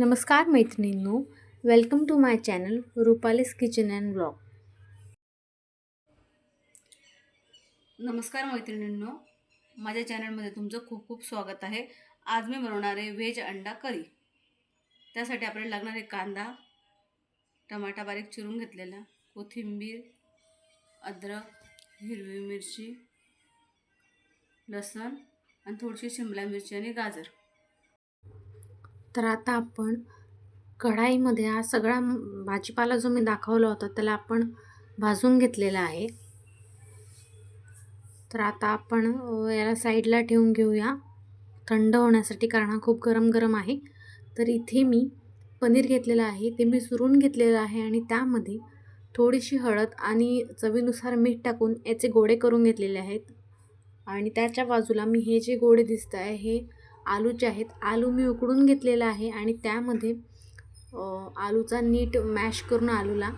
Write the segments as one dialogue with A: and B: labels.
A: नमस्कार मैत्रिणींनो welcome to my channel Rupali's kitchen and blog
B: नमस्कार मैत्रिणींनो माझ्या चॅनलमध्ये तुमचं खूप खूप स्वागत आहे. आज मी बनवणार आहे व्हेज अंडा करी. त्यासाठी आपल्याला लागणार आहे कांदा टमाटा बारीक चिरून घेतलेला कोथिंबीर अद्रक हिरवी मिरची लसण आणि थोडीशी शिमला मिरची आणि गाजर.
A: तर आता आपण कढाईमध्ये हा सगळा भाजीपाला जो मी दाखवला होता त्याला आपण भाजून घेतलेला आहे. तर आता आपण याला साईडला ठेवून घेऊया. थंड होण्यासाठी कारण हा खूप गरम गरम आहे. तर इथे मी पनीर घेतलेलं आहे ते मी सुरून घेतलेलं आहे आणि त्यामध्ये थोडीशी हळद आणि चवीनुसार मीठ टाकून याचे गोळे करून घेतलेले आहेत. आणि त्याच्या बाजूला मी हे जे गोळे दिसत आहे हे आलूचे आहेत. आलू मी उकडून घेतलेला आहे आणि त्यामध्ये आलूचा नीट मॅश करून आलूला.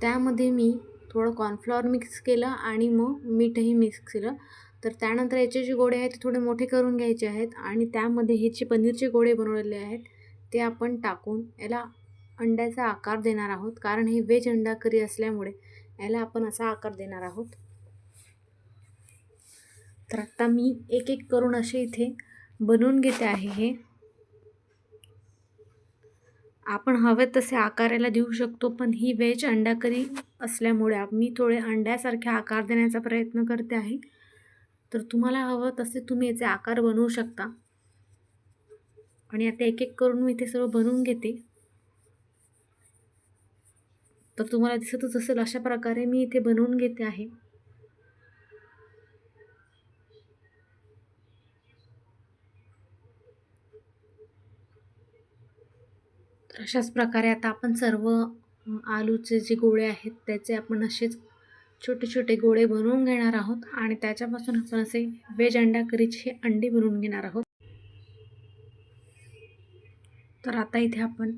A: त्यामध्ये मी थोडं कॉर्नफ्लॉवर मिक्स केलं आणि मग मीठही मिक्स केलं. तर त्यानंतर याचे जे गोळे आहेत ते थोडे मोठे करून घ्यायचे आहेत आणि त्यामध्ये हे जे पनीरचे गोळे बनवलेले आहेत ते आपण टाकून याला अंड्याचा आकार देणार आहोत. कारण हे व्हेज अंडा करी असल्यामुळे याला आपण असा आकार देणार आहोत. तर आत्ता मी एक एक करून असे इथे बनवून घेते आहे हे. आपण हवे तसे आकाराला देऊ शकतो पण ही व्हेज अंडा करी असल्यामुळे मी थोडे अंड्यासारखे आकार देण्याचा प्रयत्न करते आहे. तर तुम्हाला हवं तसे तुम्ही याचे आकार बनवू शकता. आणि आता एक एक करून मी इथे सर्व बनवून घेते. तर तुम्हाला दिसतच असेल अशा प्रकारे मी इथे बनवून घेते आहे. तर अशाच प्रकारे आता आपण सर्व आलूचे जे गोळे आहेत त्याचे आपण असेच छोटे छोटे गोळे बनवून घेणार आहोत आणि त्याच्यापासून आपण असे वेज अंडा करीचे अंडी बनवून घेणार आहोत. तर आता इथे आपण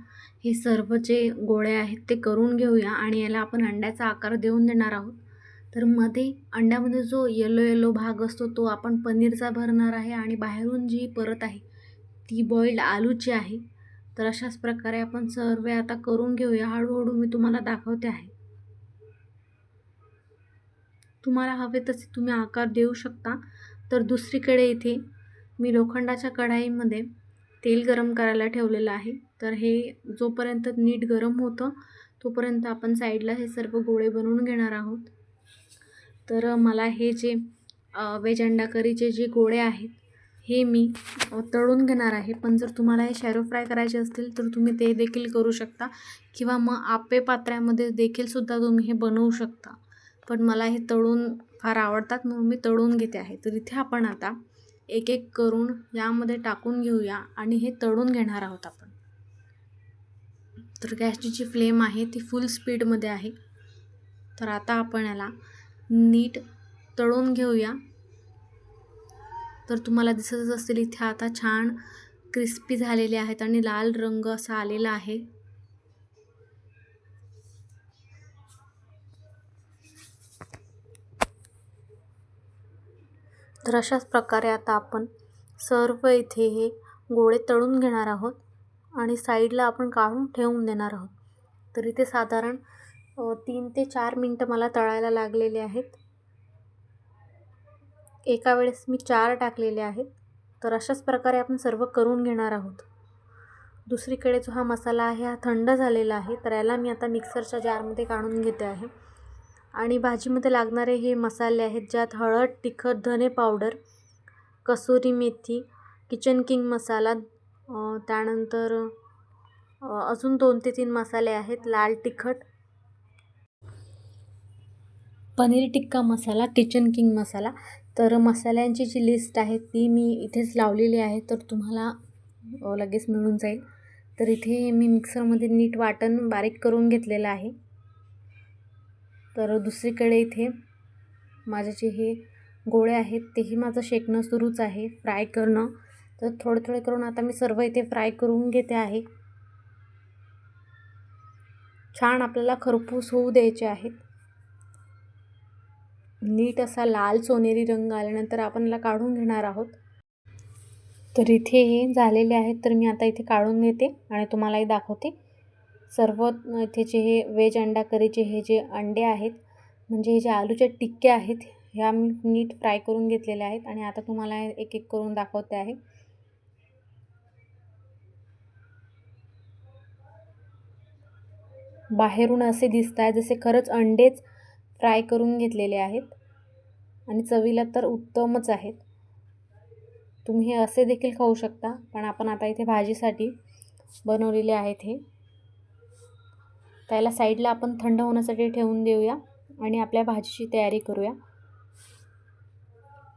A: हे सर्व जे गोळे आहेत ते करून घेऊया आणि याला आपण अंड्याचा आकार देऊन देणार आहोत. तर मध्ये अंड्यामध्ये जो येलो येलो भाग असतो तो आपण पनीरचा भरणार आहे आणि बाहेरून जी परत आहे ती बॉईल्ड आलूची आहे. तर अशाच प्रकारे आपण सर्व आता करून घेऊया. हळूहळू मी तुम्हाला दाखवते आहे. तुम्हाला हवे तसे तुम्ही आकार देऊ शकता. तर दुसरीकडे इथे मी लोखंडाच्या कढाईमध्ये तेल गरम करायला ठेवलेलं आहे. तर हे जोपर्यंत नीट गरम होतं तोपर्यंत आपण साईडला हे सर्व गोळे बनवून घेणार आहोत. तर मला हे जे वेज अंडा करीचे जे गोळे आहेत हे मी तळून घेणार आहे. पण जर तुम्हाला हे शॅरो फ्राय करायचे असतील तर तुम्ही ते देखील करू शकता. किंवा मग आपे पात्र्यामध्ये देखीलसुद्धा तुम्ही हे बनवू शकता. पण मला हे तळून फार आवडतात म्हणून मी तळून घेते आहे. तर इथे आपण आता एक एक करून यामध्ये टाकून घेऊया आणि हे तळून घेणार आहोत आपण. तर गॅसची जी फ्लेम आहे ती फुल स्पीडमध्ये आहे. तर आता आपण याला नीट तळून घेऊया. तर तुम्हाला दिसतच असतील इथे आता छान क्रिस्पी झालेले आहेत आणि लाल रंग असा आलेला आहे. तर अशाच प्रकारे आता आपण सर्व इथे हे गोळे तळून घेणार आहोत आणि साईडला आपण काढून ठेवून देणार आहोत. तर इथे साधारण तीन ते चार मिनटं मला तळायला लागलेले आहेत. एका वेळेस मी चार टाकलेले आहेत तर अशाच प्रकारे आपण सर्व करून घेणार आहोत. दुसरीकडे जो हा मसाला आहे हा थंड झालेला आहे तर याला मी आता मिक्सरच्या जारमध्ये काढून घेते आहे. आणि भाजीमध्ये लागणारे हे मसाले आहेत ज्यात हळद तिखट धने पावडर कसुरी मेथी किचन किंग मसाला त्यानंतर अजून दोन ते तीन मसाले आहेत लाल तिखट पनीर टिक्का मसाला किचन किंग मसाला. तर मसाल्यांची जी लिस्ट आहे ती मी इथेच लावलेली आहे तर तुम्हाला लगेच मिळून जाईल. तर इथे मी मिक्सरमध्ये नीट वाटण बारीक करून घेतलेलं आहे. तर दुसरीकडे इथे माझे जे हे गोळे आहेत तेही माझं शेकणं सुरूच आहे फ्राय करणं. तर थोडे थोडे करून आता मी सर्व इथे फ्राय करून घेते आहे. छान आपल्याला खरपूस होऊ द्यायचे आहेत. नीट असा लाल सोनेरी रंग आल्यानंतर आपण याला काढून घेणार आहोत. तर इथे हे झालेले आहेत तर मी आता इथे काढून घेते आणि तुम्हालाही दाखवते. सर्व इथे जे हे व्हेज अंडा करीचे हे जे अंडे आहेत म्हणजे हे जे आलूचे टिक्के आहेत ह्या मी नीट फ्राय करून घेतलेल्या आहेत आणि आता तुम्हाला एक एक करून दाखवते आहे. बाहेरून असे दिसत आहे जसे खरंच अंडेच फ्राय करून घेतलेले आहेत. आणि चवीला तर उत्तमच आहेत. तुम्ही हे असे देखील खाऊ शकता पण आपण आता इथे भाजीसाठी बनवलेले आहेत हे. त्याला साईडला आपण थंड होण्यासाठी ठेवून देऊया आणि आपल्या भाजीची तयारी करूया.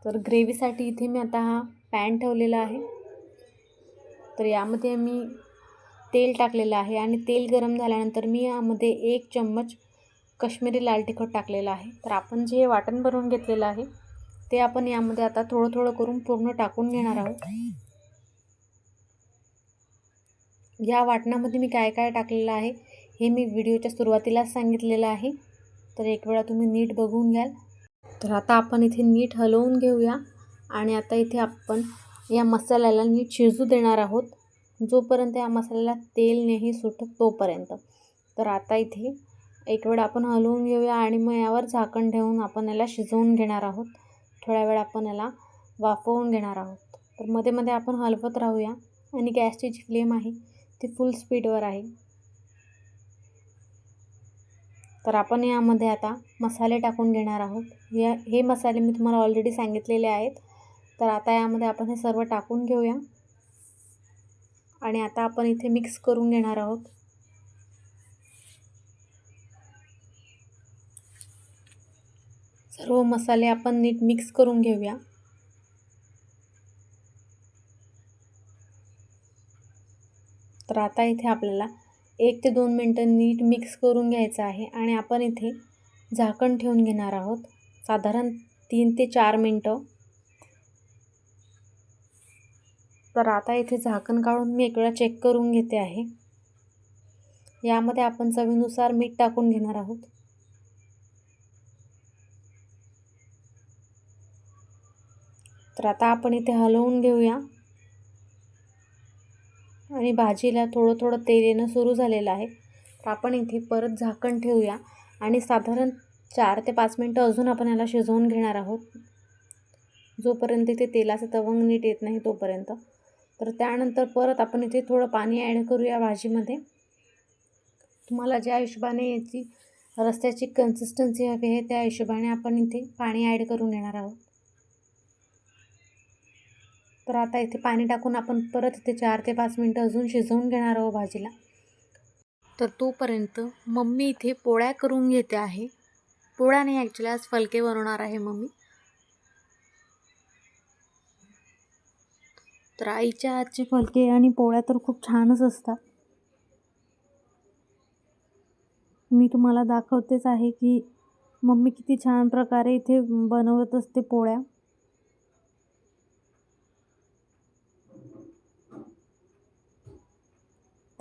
A: तर ग्रेव्हीसाठी इथे मी आता हा पॅन ठेवलेला आहे. तर यामध्ये मी तेल टाकलेलं आहे आणि तेल गरम झाल्यानंतर मी यामध्ये एक चम्मच कश्मीरी लाल तिखट टाकलेलं आहे. तर आपण जे वाटण बनवून घेतलेलं आहे ते आपण यामध्ये आता थोडं थोडं करून पूर्ण टाकून घेणार आहोत. या वाटणामध्ये मी काय काय टाकलेलं आहे हे मी व्हिडिओच्या सुरुवातीलाच सांगितलेलं आहे. तर एक वेळा तुम्ही नीट बघून घ्याल. तर आता आपण इथे नीट हलवून घेऊया आणि आता इथे आपण या मसाल्याला नीट शिजू देणार आहोत. जोपर्यंत या मसाल्याला तेल नाही सुटत तोपर्यंत. तर आता इथे एक वेळ आपण हलवून घेऊया आणि मग यावर झाकण ठेवून आपण याला शिजवून घेणार आहोत. थोड्या वेळ आपण याला वाफवून घेणार आहोत. तर मध्ये मध्ये आपण हलवत राहूया आणि गॅसची जी फ्लेम आहे ती फुल स्पीडवर आहे. तर आपण यामध्ये आता मसाले टाकून घेणार आहोत. या हे मसाले मी तुम्हाला ऑलरेडी सांगितलेले आहेत. तर आता यामध्ये आपण हे सर्व टाकून घेऊया. आणि आता आपण इथे मिक्स करून घेणार आहोत. सर्व मसाले आपण नीट मिक्स करून घेऊया. तर आता इथे आपल्याला एक ते दोन मिनटं नीट मिक्स करून घ्यायचं आहे आणि आपण इथे झाकण ठेवून घेणार आहोत. साधारण तीन ते चार मिनटं. तर आता इथे झाकण काढून मी एक वेळा चेक करून घेते आहे. यामध्ये आपण चवीनुसार मीठ टाकून घेणार आहोत. तर आता आपण इथे हलवून घेऊया. आणि भाजीला थोडं थोडं तेल येणं सुरू झालेलं आहे. तर आपण इथे परत झाकण ठेवूया. आणि साधारण चार ते पाच मिनटं अजून आपण याला शिजवून घेणार आहोत. जोपर्यंत इथे तेलाचं तवंग नीट येत नाही तोपर्यंत. तर त्यानंतर परत आपण इथे थोडं पाणी ॲड करूया भाजीमध्ये. तुम्हाला ज्या हिशोबाने याची रस्त्याची कन्सिस्टन्सी हवी आहे त्या हिशोबाने आपण इथे पाणी ॲड करून घेणार आहोत. तर आता इथे पाणी टाकून आपण परत इथे चार ते पाच मिनटं अजून शिजवून घेणार आहोत भाजीला. तर तोपर्यंत मम्मी इथे पोळ्या करून घेते आहे. पोळ्या नाही ॲक्च्युली आज फलके बनवणार आहे मम्मी. तर आईच्या आजचे फलके आणि पोळ्या तर खूप छानच असतात. मी तुम्हाला दाखवतेच आहे की मम्मी किती छान प्रकारे इथे बनवत असते पोळ्या.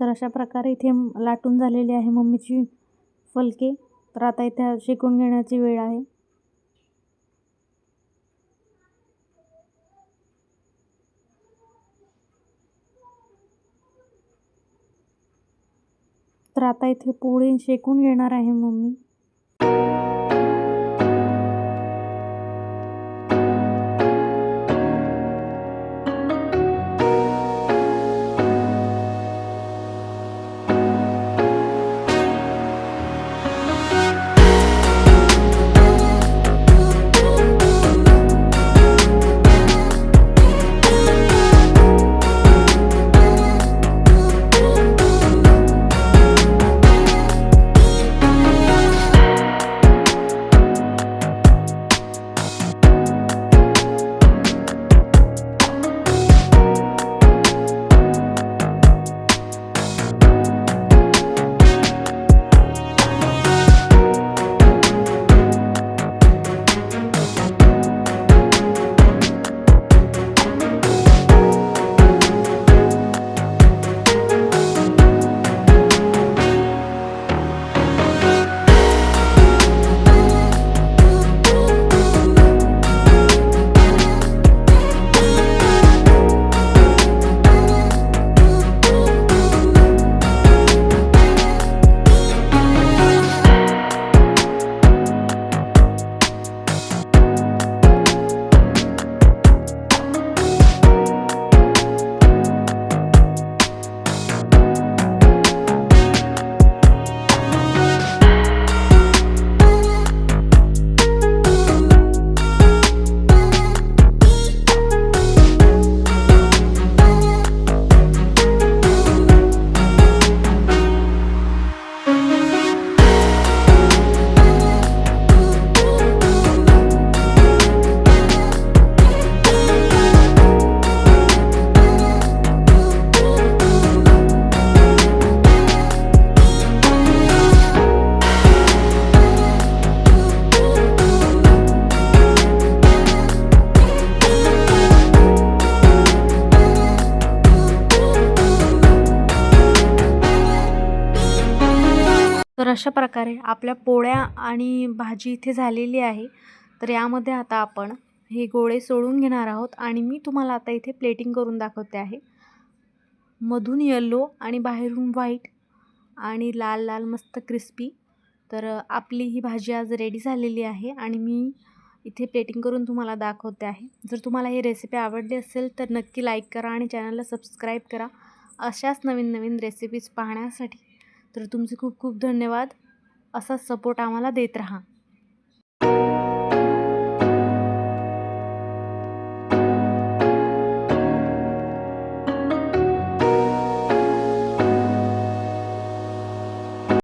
A: तर अशा प्रकारे इथे लाटून झालेली आहे मम्मीची फलके. तर आता इथे शेकून घेण्याची वेळ आहे. तर आता इथे पोळी शेकून घेणार आहे मम्मी. अशा प्रकारे आपल्या पोळ्या आणि भाजी इथे झालेली आहे. तर यामध्ये आता आपण हे गोळे सोडून घेणार आहोत आणि मी तुम्हाला आता इथे प्लेटिंग करून दाखवते आहे. मधून येल्लो आणि बाहेरून व्हाईट आणि लाल लाल मस्त क्रिस्पी तर आपली ही भाजी आज रेडी झालेली आहे आणि मी इथे प्लेटिंग करून तुम्हाला दाखवते आहे. जर तुम्हाला ही रेसिपी आवडली असेल तर नक्की लाईक करा आणि चॅनलला सबस्क्राईब करा. अशाच नवीन नवीन रेसिपीज पाहण्यासाठी तर तुमचे खूप खूप धन्यवाद. असाच सपोर्ट आम्हाला देत राहा.